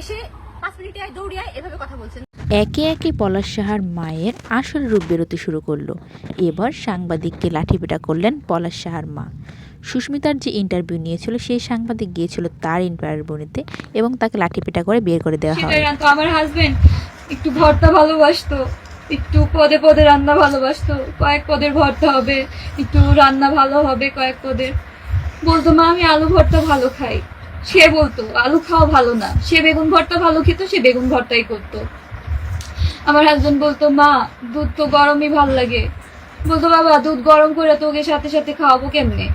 এসে পাঁচ মিনিটে আয় দৌড়ে আয় এভাবে কথা বলছেন। একে একে পলাশ সাহার মায়ের আসল রূপ বেরোতে শুরু করল। এবার সাংবাদিককে লাঠিপেটা করলেন পলাশ সাহার মা। সুস্মিতার যে ইন্টারভিউ নিয়েছিল সেই সাংবাদিক গিয়েছিল তার ইন্টারভিউ নিতে এবং তাকে লাঠিপেটা করে বের করে দেওয়া হয়। আমার হাজবেন্ড একটু ভর্তা ভালোবাসতো একটু পদে পদে রান্না ভালোবাসতো কয়েক পদের ভর্তা হবে একটু রান্না ভালো হবে কয়েক পদের। বলতো মা আমি আলু ভর্তা ভালো খাই। সে বলতো, আলু খাওয়া ভালো না। সে বেগুন ভর্তা ভালো খেত, সে বেগুন ভর্তাই করতো। আমার হাজবেন্ড বলতো, মা, দুধ তো গরমই ভালো লাগে। বলতো, বাবা, দুধ গরম করে তোকে সাথে সাথে খাওয়াবো কেমনে?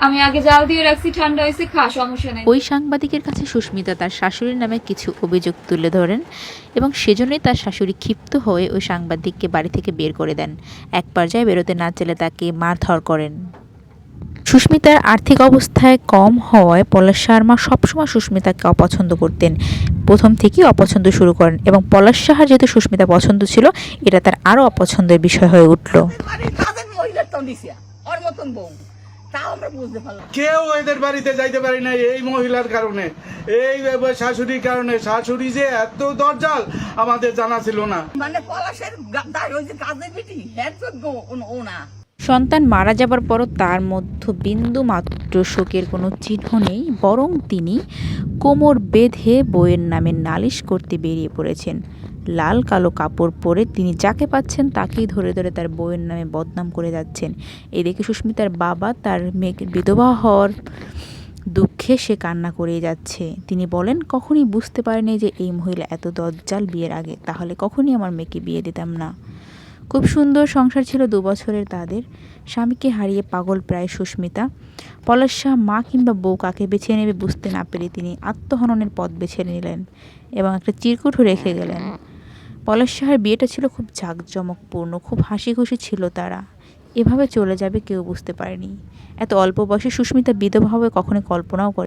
আমি আগে জাল দিয়ে রাখছি, ঠান্ডা হয়েছে, খা, সমস্যা নাই। ওই সাংবাদিকের কাছে সুস্মিতা তার শাশুড়ির নামে কিছু অভিযোগ তুলে ধরেন এবং সেজন্যই তার শাশুড়ি ক্ষিপ্ত হয়ে ওই সাংবাদিককে বাড়ি থেকে বের করে দেন। এক পর্যায়ে বেরোতে না চাইলে তাকে মারধর করেন। সুস্মিতার আর্থিক অবস্থায় কম হওয়ায় পলাশ শর্মা সবসময় সুস্মিতাকে অপছন্দ করতেন। প্রথম থেকেই অপছন্দ শুরু করেন এবং পলাশ সাহার যেহেতু সুস্মিতা পছন্দ ছিল এটা তার আরও অপছন্দের বিষয় হয়ে উঠল। বাড়ির কাজের মহিলার ওর মতন বউ। আমরা বুঝতে পারলাম। কেউ এদের বাড়িতে যাইতে পারি না এই মহিলার কারণে। এই শাশুড়ির কারণে। শাশুড়ি যে এত দরজাল আমাদের জানা ছিল না। মানে পলাশের ওই যে কাজের বেটি হ্যাঁ না। সন্তান মারা যাবার পরও তার মধ্যে বিন্দু মাত্র শোকের কোনো চিহ্ন নেই, বরং তিনি কোমর বেঁধে বইয়ের নামে নালিশ করতে বেরিয়ে পড়েছেন। লাল কালো কাপড় পরে তিনি যাকে পাচ্ছেন তাকেই ধরে ধরে তার বইয়ের নামে বদনাম করে যাচ্ছেন। এদিকে সুস্মিতার বাবা তার মেয়েকে বিধবা হওয়ার দুঃখে সে কান্না করে যাচ্ছে। তিনি বলেন, কখনই বুঝতে পারেনি যে এই মহিলা এত দজ্জাল বিয়ের আগে, তাহলে কখনই আমার মেয়েকে বিয়ে দিতাম না। খুব সুন্দর সংসার ছিল দু বছরের তাদের। স্বামীকে হারিয়ে পাগল প্রায় সুস্মিতা। পলাশ শাহ মা কিংবা বউ কাকে বেছে নেবে বুঝতে না পেরে তিনি আত্মহননের পথ বেছে নিলেন এবং একটা চিরকুটও রেখে গেলেন। পলাশ শাহের বিয়েটা ছিল খুব জাঁকজমকপূর্ণ, খুব হাসি খুশি ছিল তারা। এভাবে চলে যাবে কেউ বুঝতে পারেনি। এত অল্প বয়সে সুস্মিতা বিধবা হবে কখনো কল্পনাও করে